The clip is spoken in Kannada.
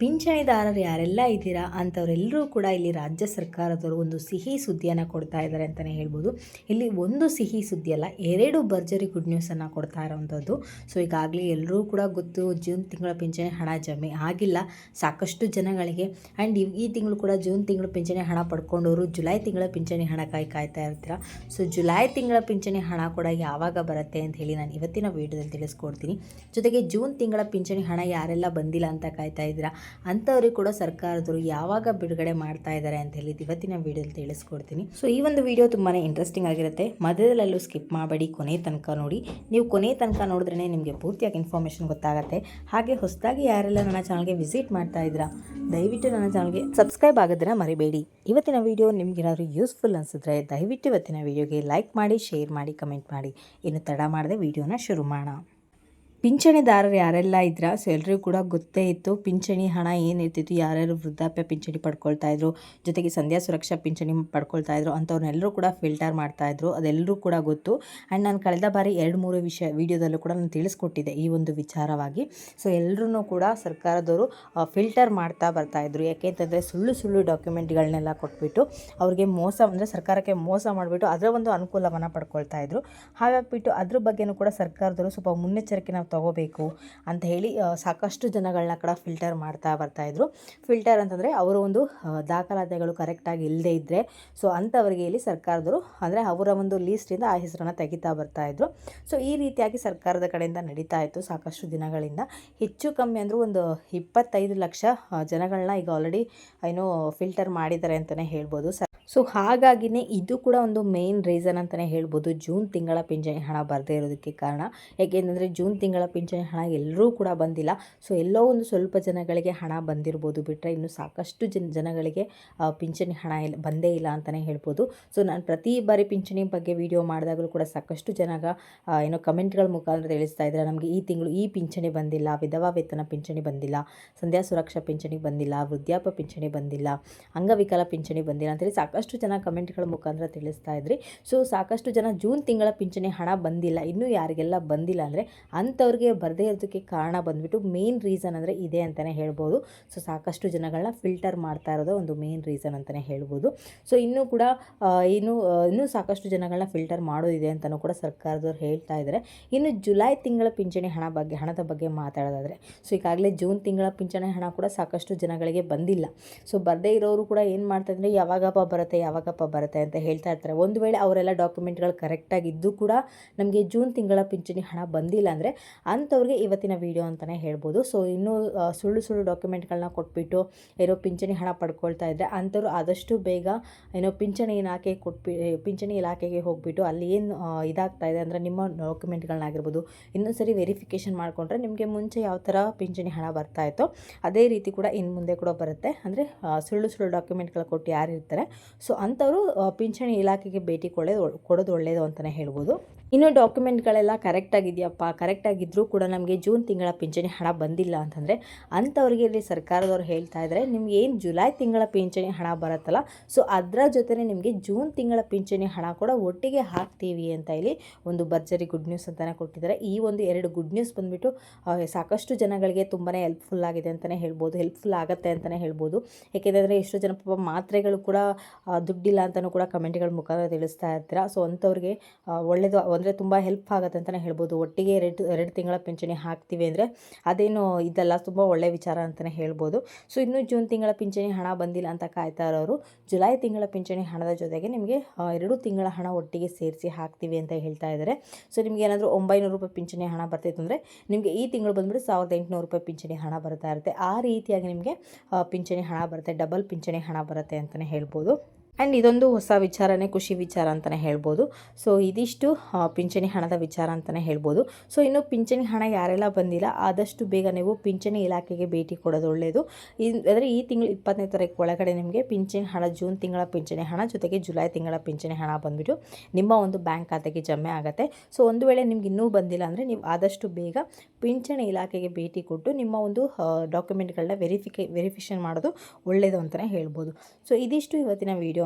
ಪಿಂಚಣಿದಾರರು ಯಾರೆಲ್ಲ ಇದ್ದೀರಾ ಅಂಥವರೆಲ್ಲರೂ ಕೂಡ ಇಲ್ಲಿ ರಾಜ್ಯ ಸರ್ಕಾರದವರು ಒಂದು ಸಿಹಿ ಸುದ್ದಿಯನ್ನು ಕೊಡ್ತಾ ಇದ್ದಾರೆ ಅಂತಲೇ ಹೇಳ್ಬೋದು. ಇಲ್ಲಿ ಒಂದು ಸಿಹಿ ಸುದ್ದಿ ಅಲ್ಲ, ಎರಡು ಭರ್ಜರಿ ಗುಡ್ ನ್ಯೂಸನ್ನು ಕೊಡ್ತಾ ಇರೋವಂಥದ್ದು. ಸೊ, ಈಗಾಗಲೇ ಎಲ್ಲರೂ ಕೂಡ ಗೊತ್ತು, ಜೂನ್ ತಿಂಗಳ ಪಿಂಚಣಿ ಹಣ ಜಮೆ ಆಗಿಲ್ಲ, ಸಾಕಷ್ಟು ಜನಗಳಿಗೆ. ಆ್ಯಂಡ್ ಈ ತಿಂಗಳು ಕೂಡ ಜೂನ್ ತಿಂಗಳ ಪಿಂಚಣಿ ಹಣ ಪಡ್ಕೊಂಡವರು ಜುಲೈ ತಿಂಗಳ ಪಿಂಚಣಿ ಹಣಕ್ಕಾಗಿ ಕಾಯ್ತಾ ಇರ್ತೀರ. ಸೊ, ಜುಲೈ ತಿಂಗಳ ಪಿಂಚಣಿ ಹಣ ಕೂಡ ಯಾವಾಗ ಬರುತ್ತೆ ಅಂತ ಹೇಳಿ ನಾನು ಇವತ್ತಿನ ವೀಡಿಯೋದಲ್ಲಿ ತಿಳಿಸ್ಕೊಡ್ತೀನಿ. ಜೊತೆಗೆ ಜೂನ್ ತಿಂಗಳ ಪಿಂಚಣಿ ಹಣ ಯಾರೆಲ್ಲ ಬಂದಿಲ್ಲ ಅಂತ ಕಾಯ್ತಾ ಇದ್ದೀರಾ ಅಂಥವ್ರಿಗೆ ಕೂಡ ಸರ್ಕಾರದವರು ಯಾವಾಗ ಬಿಡುಗಡೆ ಮಾಡ್ತಾ ಇದ್ದಾರೆ ಅಂತ ಹೇಳಿ ಇವತ್ತಿನ ವಿಡಿಯೋದಲ್ಲಿ ತಿಳಿಸ್ಕೊಡ್ತೀನಿ. ಸೊ ಈ ಒಂದು ವಿಡಿಯೋ ತುಂಬಾ ಇಂಟ್ರೆಸ್ಟಿಂಗ್ ಆಗಿರುತ್ತೆ. ಮಧ್ಯದಲ್ಲೂ ಸ್ಕಿಪ್ ಮಾಡಬೇಡಿ, ಕೊನೆ ತನಕ ನೋಡಿ. ನೀವು ಕೊನೆ ತನಕ ನೋಡಿದ್ರೆ ನಿಮಗೆ ಪೂರ್ತಿಯಾಗಿ ಇನ್ಫಾರ್ಮೇಷನ್ ಗೊತ್ತಾಗುತ್ತೆ. ಹಾಗೆ ಹೊಸದಾಗಿ ಯಾರೆಲ್ಲ ನನ್ನ ಚಾನಲ್ಗೆ ವಿಸಿಟ್ ಮಾಡ್ತಾ ಇದ್ದೀರಾ, ದಯವಿಟ್ಟು ನನ್ನ ಚಾನಲ್ಗೆ ಸಬ್ಸ್ಕ್ರೈಬ್ ಆಗೋದನ್ನ ಮರಿಬೇಡಿ. ಇವತ್ತಿನ ವಿಡಿಯೋ ನಿಮ್ಗೆ ಏನಾದರೂ ಯೂಸ್ಫುಲ್ ಅನಿಸಿದ್ರೆ ದಯವಿಟ್ಟು ಇವತ್ತಿನ ವಿಡಿಯೋಗೆ ಲೈಕ್ ಮಾಡಿ ಶೇರ್ ಮಾಡಿ ಕಮೆಂಟ್ ಮಾಡಿ. ಇನ್ನು ತಡ ಮಾಡದೆ ವಿಡಿಯೋನ ಶುರು ಮಾಡೋಣ. ಪಿಂಚಣಿದಾರರು ಯಾರೆಲ್ಲ ಇದ್ರ ಸೊ ಎಲ್ಲರಿಗೂ ಕೂಡ ಗೊತ್ತೇ ಇತ್ತು. ಪಿಂಚಣಿ ಹಣ ಏನಿರ್ತಿತ್ತು ಯಾರ್ಯಾರು ವೃದ್ಧಾಪ್ಯ ಪಿಂಚಣಿ ಪಡ್ಕೊಳ್ತಾ ಇದ್ರು, ಜೊತೆಗೆ ಸಂಧ್ಯಾ ಸುರಕ್ಷಾ ಪಿಂಚಣಿ ಪಡ್ಕೊಳ್ತಾ ಇದ್ರು ಅಂಥವ್ರನ್ನೆಲ್ಲರೂ ಕೂಡ ಫಿಲ್ಟರ್ ಮಾಡ್ತಾ ಇದ್ರು ಅದೆಲ್ಲರೂ ಕೂಡ ಗೊತ್ತು. ಆ್ಯಂಡ್ ನಾನು ಕಳೆದ ಬಾರಿ ಎರಡು ಮೂರು ವಿಷಯ ವಿಡಿಯೋದಲ್ಲೂ ಕೂಡ ನಾನು ತಿಳಿಸ್ಕೊಟ್ಟಿದ್ದೆ ಈ ಒಂದು ವಿಚಾರವಾಗಿ. ಸೊ ಎಲ್ಲರೂ ಕೂಡ ಸರ್ಕಾರದವರು ಫಿಲ್ಟರ್ ಮಾಡ್ತಾ ಬರ್ತಾ ಇದ್ರು. ಯಾಕೆಂತಂದರೆ ಸುಳ್ಳು ಸುಳ್ಳು ಡಾಕ್ಯುಮೆಂಟ್ಗಳನ್ನೆಲ್ಲ ಕೊಟ್ಬಿಟ್ಟು ಅವ್ರಿಗೆ ಮೋಸ, ಅಂದರೆ ಸರ್ಕಾರಕ್ಕೆ ಮೋಸ ಮಾಡಿಬಿಟ್ಟು ಅದರ ಒಂದು ಅನುಕೂಲವನ್ನು ಪಡ್ಕೊಳ್ತಾ ಇದ್ರು. ಹಾಗಾಗ್ಬಿಟ್ಟು ಅದ್ರ ಬಗ್ಗೆನೂ ಕೂಡ ಸರ್ಕಾರದವರು ಸ್ವಲ್ಪ ಮುನ್ನೆಚ್ಚರಿಕೆನ ತಗೋಬೇಕು ಅಂತ ಹೇಳಿ ಸಾಕಷ್ಟು ಜನಗಳನ್ನ ಕೂಡ ಫಿಲ್ಟರ್ ಮಾಡ್ತಾ ಬರ್ತಾಯಿದ್ರು ಫಿಲ್ಟರ್ ಅಂತಂದರೆ ಅವರ ಒಂದು ದಾಖಲಾತಿಗಳು ಕರೆಕ್ಟಾಗಿ ಇಲ್ಲದೇ ಇದ್ದರೆ ಸೊ ಅಂಥವರಿಗೆ ಇಲ್ಲಿ ಸರ್ಕಾರದವರು, ಅಂದರೆ ಅವರ ಒಂದು ಲೀಸ್ಟಿಂದ ಆ ಹೆಸರನ್ನು ತೆಗಿತಾ ಬರ್ತಾಯಿದ್ರು ಸೊ ಈ ರೀತಿಯಾಗಿ ಸರ್ಕಾರದ ಕಡೆಯಿಂದ ನಡೀತಾ ಇತ್ತು ಸಾಕಷ್ಟು ದಿನಗಳಿಂದ. ಹೆಚ್ಚು ಕಮ್ಮಿ ಅಂದರೂ ಒಂದು ಇಪ್ಪತ್ತೈದು ಲಕ್ಷ ಜನಗಳನ್ನ ಈಗ ಆಲ್ರೆಡಿ ಏನೋ ಫಿಲ್ಟರ್ ಮಾಡಿದ್ದಾರೆ ಅಂತಲೇ ಹೇಳ್ಬೋದು. ಸೊ ಹಾಗಾಗಿನೇ ಇದು ಕೂಡ ಒಂದು ಮೇನ್ ರೀಸನ್ ಅಂತಲೇ ಹೇಳ್ಬೋದು. ಜೂನ್ ತಿಂಗಳ ಪಿಂಚಣಿ ಹಣ ಬರದೇ ಇರೋದಕ್ಕೆ ಕಾರಣ. ಯಾಕೆಂದರೆ ಜೂನ್ ತಿಂಗಳ ಪಿಂಚಣಿ ಹಣ ಎಲ್ಲರೂ ಕೂಡ ಬಂದಿಲ್ಲ. ಸೊ ಎಲ್ಲೋ ಒಂದು ಸ್ವಲ್ಪ ಜನಗಳಿಗೆ ಹಣ ಬಂದಿರ್ಬೋದು ಬಿಟ್ಟರೆ ಇನ್ನು ಸಾಕಷ್ಟು ಜನ ಜನಗಳಿಗೆ ಪಿಂಚಣಿ ಹಣ ಇಲ್ಲ ಬಂದೇ ಇಲ್ಲ ಅಂತಲೇ ಹೇಳ್ಬೋದು. ಸೊ ನಾನು ಪ್ರತಿ ಬಾರಿ ಪಿಂಚಣಿ ಬಗ್ಗೆ ವಿಡಿಯೋ ಮಾಡಿದಾಗಲೂ ಕೂಡ ಸಾಕಷ್ಟು ಜನ ಆ, ಏನೋ ಕಮೆಂಟ್ಗಳ ಮುಖಾಂತರ ತಿಳಿಸ್ತಾ ಇದ್ದಾರೆ ನಮಗೆ ಈ ತಿಂಗಳು ಈ ಪಿಂಚಣಿ ಬಂದಿಲ್ಲ ವಿಧವಾ ವೇತನ ಪಿಂಚಣಿ ಬಂದಿಲ್ಲ ಸಂಧ್ಯಾ ಸುರಕ್ಷಾ ಪಿಂಚಣಿ ಬಂದಿಲ್ಲ ವೃದ್ಧಾಪ್ಯ ಪಿಂಚಣಿ ಬಂದಿಲ್ಲ ಅಂಗವಿಕಲ ಪಿಂಚಣಿ ಬಂದಿಲ್ಲ ಅಂತೇಳಿ ಸಾಕಷ್ಟು ಜನ ಕಮೆಂಟ್ಗಳ ಮುಖಾಂತರ ತಿಳಿಸ್ತಾ ಇದ್ರಿ. ಸೊ, ಸಾಕಷ್ಟು ಜನ ಜೂನ್ ತಿಂಗಳ ಪಿಂಚಣಿ ಹಣ ಬಂದಿಲ್ಲ. ಇನ್ನೂ ಯಾರಿಗೆಲ್ಲ ಬಂದಿಲ್ಲ ಅಂದರೆ ಅಂಥವ್ರಿಗೆ ಬರದೇ ಇರೋದಕ್ಕೆ ಕಾರಣ ಬಂದುಬಿಟ್ಟು ಮೇನ್ ರೀಸನ್ ಅಂದರೆ ಇದೆ ಅಂತಲೇ ಹೇಳ್ಬೋದು. ಸೊ, ಸಾಕಷ್ಟು ಜನಗಳನ್ನ ಫಿಲ್ಟರ್ ಮಾಡ್ತಾ ಇರೋದು ಒಂದು ಮೇನ್ ರೀಸನ್ ಅಂತಲೇ ಹೇಳ್ಬೋದು. ಸೊ, ಇನ್ನೂ ಕೂಡ ಏನು ಇನ್ನು ಇನ್ನೂ ಸಾಕಷ್ಟು ಜನಗಳನ್ನ ಫಿಲ್ಟರ್ ಮಾಡೋದಿದೆ ಅಂತಲೂ ಕೂಡ ಸರ್ಕಾರದವ್ರು ಹೇಳ್ತಾ ಇದ್ದಾರೆ. ಇನ್ನು ಜುಲೈ ತಿಂಗಳ ಪಿಂಚಣಿ ಹಣ ಬಗ್ಗೆ, ಹಣದ ಬಗ್ಗೆ ಮಾತಾಡೋದಾದರೆ, ಸೊ, ಈಗಾಗಲೇ ಜೂನ್ ತಿಂಗಳ ಪಿಂಚಣಿ ಹಣ ಕೂಡ ಸಾಕಷ್ಟು ಜನಗಳಿಗೆ ಬಂದಿಲ್ಲ. ಸೊ, ಬರದೇ ಇರೋರು ಕೂಡ ಏನು ಮಾಡ್ತಾ ಇದ್ದಾರೆ, ಯಾವಾಗಪ್ಪ ಬರುತ್ತೆ ಯಾವಾಗಪ್ಪ ಬರುತ್ತೆ ಅಂತ ಹೇಳ್ತಾ ಇರ್ತಾರೆ. ಒಂದು ವೇಳೆ ಅವರೆಲ್ಲ ಡಾಕ್ಯುಮೆಂಟ್ಗಳು ಕರೆಕ್ಟಾಗಿ ಇದ್ದು ಕೂಡ ನಮಗೆ ಜೂನ್ ತಿಂಗಳ ಪಿಂಚಣಿ ಹಣ ಬಂದಿಲ್ಲ ಅಂದರೆ ಅಂಥವ್ರಿಗೆ ಇವತ್ತಿನ ವಿಡಿಯೋ ಅಂತಲೇ ಹೇಳ್ಬೋದು. ಸೊ ಇನ್ನೂ ಸುಳ್ಳು ಸುಳ್ಳು ಡಾಕ್ಯುಮೆಂಟ್ಗಳನ್ನ ಕೊಟ್ಬಿಟ್ಟು ಏನೋ ಪಿಂಚಣಿ ಹಣ ಪಡ್ಕೊಳ್ತಾ ಇದ್ದರೆ ಅಂಥವ್ರು ಆದಷ್ಟು ಬೇಗ ಏನೋ ಪಿಂಚಣಿ ಇಲಾಖೆ ಕೊಟ್ಬಿ ಪಿಂಚಣಿ ಇಲಾಖೆಗೆ ಹೋಗ್ಬಿಟ್ಟು ಅಲ್ಲಿ ಏನು ಇದಾಗ್ತಾ ಇದೆ ಅಂದರೆ ನಿಮ್ಮ ಡಾಕ್ಯುಮೆಂಟ್ಗಳನ್ನಾಗಿರ್ಬೋದು ಇನ್ನೊಂದು ಸರಿ ವೆರಿಫಿಕೇಷನ್ ಮಾಡಿಕೊಂಡ್ರೆ ನಿಮಗೆ ಮುಂಚೆ ಯಾವ ಥರ ಪಿಂಚಣಿ ಹಣ ಬರ್ತಾ ಇತ್ತೋ, ಅದೇ ರೀತಿ ಕೂಡ ಇನ್ನು ಮುಂದೆ ಕೂಡ ಬರುತ್ತೆ. ಅಂದರೆ ಸುಳ್ಳು ಸುಳ್ಳು ಡಾಕ್ಯುಮೆಂಟ್ಗಳು ಕೊಟ್ಟು ಯಾರು ಇರ್ತಾರೆ ಸೊ ಅಂಥವರು ಪಿಂಚಣಿ ಇಲಾಖೆಗೆ ಭೇಟಿ ಕೊಡೋದು ಕೊಡೋದು ಒಳ್ಳೆಯದು ಅಂತಲೇ ಹೇಳ್ಬೋದು. ಇನ್ನು ಡಾಕ್ಯುಮೆಂಟ್ಗಳೆಲ್ಲ ಕರೆಕ್ಟಾಗಿದೆಯಪ್ಪ ಕರೆಕ್ಟಾಗಿದ್ದರೂ ಕೂಡ ನಮಗೆ ಜೂನ್ ತಿಂಗಳ ಪಿಂಚಣಿ ಹಣ ಬಂದಿಲ್ಲ ಅಂತಂದರೆ ಅಂಥವ್ರಿಗೆ ಇಲ್ಲಿ ಸರ್ಕಾರದವ್ರು ಹೇಳ್ತಾ ಇದ್ದಾರೆ ನಿಮ್ಗೆ ಏನು ಜುಲೈ ತಿಂಗಳ ಪಿಂಚಣಿ ಹಣ ಬರುತ್ತಲ್ಲ, ಸೊ ಅದರ ಜೊತೆನೇ ನಿಮಗೆ ಜೂನ್ ತಿಂಗಳ ಪಿಂಚಣಿ ಹಣ ಕೂಡ ಒಟ್ಟಿಗೆ ಹಾಕ್ತೀವಿ ಅಂತ ಇಲ್ಲಿ ಒಂದು ಭರ್ಜರಿ ಗುಡ್ ನ್ಯೂಸ್ ಅಂತಲೇ ಕೊಟ್ಟಿದ್ದಾರೆ. ಈ ಒಂದು ಎರಡು ಗುಡ್ ನ್ಯೂಸ್ ಬಂದುಬಿಟ್ಟು ಸಾಕಷ್ಟು ಜನಗಳಿಗೆ ತುಂಬಾ ಹೆಲ್ಪ್ಫುಲ್ ಆಗಿದೆ ಅಂತಲೇ ಹೇಳ್ಬೋದು ಹೆಲ್ಪ್ಫುಲ್ ಆಗುತ್ತೆ ಅಂತಲೇ ಹೇಳ್ಬೋದು. ಏಕೆಂದರೆ ಎಷ್ಟೋ ಜನ ಪಾಪ ಮಾತ್ರೆಗಳು ಕೂಡ ದುಡ್ಡಿಲ್ಲ ಅಂತಲೂ ಕೂಡ ಕಮೆಂಟ್ಗಳ ಮುಖಾಂತರ ತಿಳಿಸ್ತಾ ಇರ್ತೀರ. ಸೊ ಅಂಥವ್ರಿಗೆ ಒಳ್ಳೆಯದು ಅಂದರೆ ತುಂಬ ಹೆಲ್ಪ್ ಆಗುತ್ತೆ ಅಂತಲೇ ಹೇಳ್ಬೋದು. ಒಟ್ಟಿಗೆ ಎರಡು ಎರಡು ತಿಂಗಳ ಪಿಂಚಣಿ ಹಾಕ್ತೀವಿ ಅಂದರೆ ಅದೇನು ಇದೆಲ್ಲ, ತುಂಬ ಒಳ್ಳೆಯ ವಿಚಾರ ಅಂತಲೇ ಹೇಳ್ಬೋದು. ಸೊ ಇನ್ನೂ ಜೂನ್ ತಿಂಗಳ ಪಿಂಚಣಿ ಹಣ ಬಂದಿಲ್ಲ ಅಂತ ಕಾಯ್ತಾ ಇರೋರು, ಜುಲೈ ತಿಂಗಳ ಪಿಂಚಣಿ ಹಣದ ಜೊತೆಗೆ ನಿಮಗೆ ಎರಡು ತಿಂಗಳ ಹಣ ಒಟ್ಟಿಗೆ ಸೇರಿಸಿ ಹಾಕ್ತೀವಿ ಅಂತ ಹೇಳ್ತಾ ಇದ್ದಾರೆ ಸೊ ನಿಮಗೆ ಏನಾದರೂ ಒಂಬೈನೂರು ರೂಪಾಯಿ ಪಿಂಚಣಿ ಹಣ ಬರ್ತಿತ್ತು ಅಂದರೆ ನಿಮಗೆ ಈ ತಿಂಗಳು ಬಂದುಬಿಟ್ಟು ಸಾವಿರದ ಎಂಟುನೂರು ರೂಪಾಯಿ ಪಿಂಚಣಿ ಹಣ ಬರ್ತಾ ಇರುತ್ತೆ. ಆ ರೀತಿಯಾಗಿ ನಿಮಗೆ ಪಿಂಚಣಿ ಹಣ ಬರುತ್ತೆ, ಡಬಲ್ ಪಿಂಚಣಿ ಹಣ ಬರುತ್ತೆ ಅಂತಲೇ ಹೇಳ್ಬೋದು. ಆ್ಯಂಡ್ ಇದೊಂದು ಹೊಸ ವಿಚಾರನೇ ಖುಷಿ ವಿಚಾರ ಅಂತಲೇ ಹೇಳ್ಬೋದು. ಸೊ ಇದಿಷ್ಟು ಪಿಂಚಣಿ ಹಣದ ವಿಚಾರ ಅಂತಲೇ ಹೇಳ್ಬೋದು. ಸೊ ಇನ್ನು ಪಿಂಚಣಿ ಹಣ ಯಾರೆಲ್ಲ ಬಂದಿಲ್ಲ, ಆದಷ್ಟು ಬೇಗ ನೀವು ಪಿಂಚಣಿ ಇಲಾಖೆಗೆ ಭೇಟಿ ಕೊಡೋದು ಒಳ್ಳೆಯದು ಅಂದರೆ ಈ ತಿಂಗಳು ಇಪ್ಪತ್ತನೇ ತಾರೀಕು ಒಳಗಡೆ ನಿಮಗೆ ಪಿಂಚಣಿ ಹಣ, ಜೂನ್ ತಿಂಗಳ ಪಿಂಚಣಿ ಹಣ, ಜೊತೆಗೆ ಜುಲೈ ತಿಂಗಳ ಪಿಂಚಣಿ ಹಣ ಬಂದುಬಿಟ್ಟು ನಿಮ್ಮ ಒಂದು ಬ್ಯಾಂಕ್ ಖಾತೆಗೆ ಜಮೆ ಆಗುತ್ತೆ. ಸೊ ಒಂದು ವೇಳೆ ನಿಮ್ಗೆ ಇನ್ನೂ ಬಂದಿಲ್ಲ ಅಂದರೆ ನೀವು ಆದಷ್ಟು ಬೇಗ ಪಿಂಚಣಿ ಇಲಾಖೆಗೆ ಭೇಟಿ ಕೊಟ್ಟು ನಿಮ್ಮ ಒಂದು ಡಾಕ್ಯುಮೆಂಟ್ಗಳನ್ನ ವೆರಿಫಿಕೇ, ವೆರಿಫಿಕೇಷನ್ ಮಾಡೋದು ಒಳ್ಳೆಯದು ಅಂತಲೇ ಹೇಳ್ಬೋದು. ಸೊ ಇದಿಷ್ಟು ಇವತ್ತಿನ ವಿಡಿಯೋ